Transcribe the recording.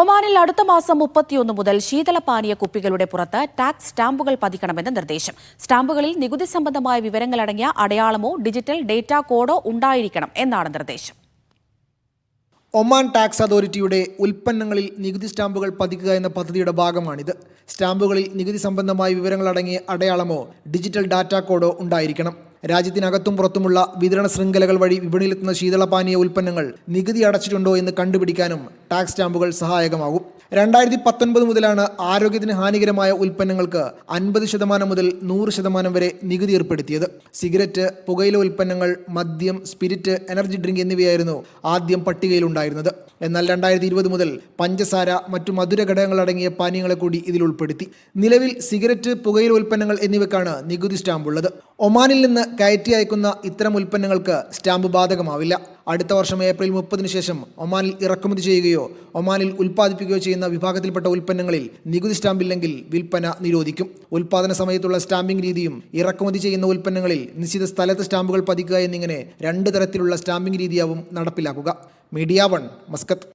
ഒമാനിൽ അടുത്ത മാസം മുപ്പത്തിയൊന്ന് മുതൽ ശീതളപാനീയ കുപ്പികളുടെ പുറത്ത് ടാക്സ് സ്റ്റാമ്പുകൾ പതിക്കണമെന്ന് നിർദ്ദേശം. സ്റ്റാമ്പുകളിൽ നികുതി സംബന്ധമായ വിവരങ്ങളടങ്ങിയ അടയാളമോ ഡിജിറ്റൽ ഡേറ്റാ കോഡോ ഉണ്ടായിരിക്കണം എന്നാണ് നിർദ്ദേശം. ഒമാൻ ടാക്സ് അതോറിറ്റിയുടെ ഉൽപ്പന്നങ്ങളിൽ നികുതി സ്റ്റാമ്പുകൾ പതിക്കുക എന്ന പദ്ധതിയുടെ ഭാഗമാണിത്. സ്റ്റാമ്പുകളിൽ നികുതി സംബന്ധമായ വിവരങ്ങളടങ്ങിയ അടയാളമോ ഡിജിറ്റൽ ഡാറ്റാ കോഡോ ഉണ്ടായിരിക്കണം. രാജ്യത്തിനകത്തും പുറത്തുമുള്ള വിതരണ ശൃംഖലകൾ വഴി വിപണിയിലെത്തുന്ന ശീതളപാനീയ ഉൽപ്പന്നങ്ങൾ നികുതി അടച്ചിട്ടുണ്ടോ എന്ന് കണ്ടുപിടിക്കാനും ടാക്സ് സ്റ്റാമ്പുകൾ സഹായകമാകും. രണ്ടായിരത്തി പത്തൊൻപത് മുതലാണ് ആരോഗ്യത്തിന് ഹാനികരമായ ഉൽപ്പന്നങ്ങൾക്ക് അൻപത് ശതമാനം മുതൽ നൂറ് ശതമാനം വരെ നികുതി ഏർപ്പെടുത്തിയത്. സിഗരറ്റ് പുകയില ഉൽപ്പന്നങ്ങൾ മദ്യം സ്പിരിറ്റ് എനർജി ഡ്രിങ്ക് എന്നിവയായിരുന്നു ആദ്യം പട്ടികയിലുണ്ടായിരുന്നത്. എന്നാൽ രണ്ടായിരത്തി ഇരുപത് മുതൽ പഞ്ചസാര മറ്റു മധുര ഘടകങ്ങൾ അടങ്ങിയ പാനീയങ്ങളെ കൂടി ഇതിൽ ഉൾപ്പെടുത്തി. നിലവിൽ സിഗരറ്റ് പുകയില ഉൽപ്പന്നങ്ങൾ എന്നിവയ്ക്കാണ് നികുതി സ്റ്റാമ്പ് ഉള്ളത് ഒമാനിൽ നിന്ന് കയറ്റി അയക്കുന്ന ഇത്തരം ഉൽപ്പന്നങ്ങൾക്ക് സ്റ്റാമ്പ് ബാധകമാവില്ല. അടുത്ത വർഷം ഏപ്രിൽ മുപ്പതിനു ശേഷം ഒമാനിൽ ഇറക്കുമതി ചെയ്യുകയോ ഒമാനിൽ ഉൽപ്പാദിപ്പിക്കുകയോ ചെയ്യുന്ന വിഭാഗത്തിൽപ്പെട്ട ഉൽപ്പന്നങ്ങളിൽ നികുതി സ്റ്റാമ്പില്ലെങ്കിൽ വിൽപ്പന നിരോധിക്കും. ഉൽപ്പാദന സമയത്തുള്ള സ്റ്റാമ്പിംഗ് രീതിയും ഇറക്കുമതി ചെയ്യുന്ന ഉൽപ്പന്നങ്ങളിൽ നിശ്ചിത സ്ഥലത്ത് സ്റ്റാമ്പുകൾ പതിക്കുക എന്നിങ്ങനെ രണ്ട് തരത്തിലുള്ള സ്റ്റാമ്പിംഗ് രീതിയാവും നടപ്പിലാക്കുക. Media one Muscat.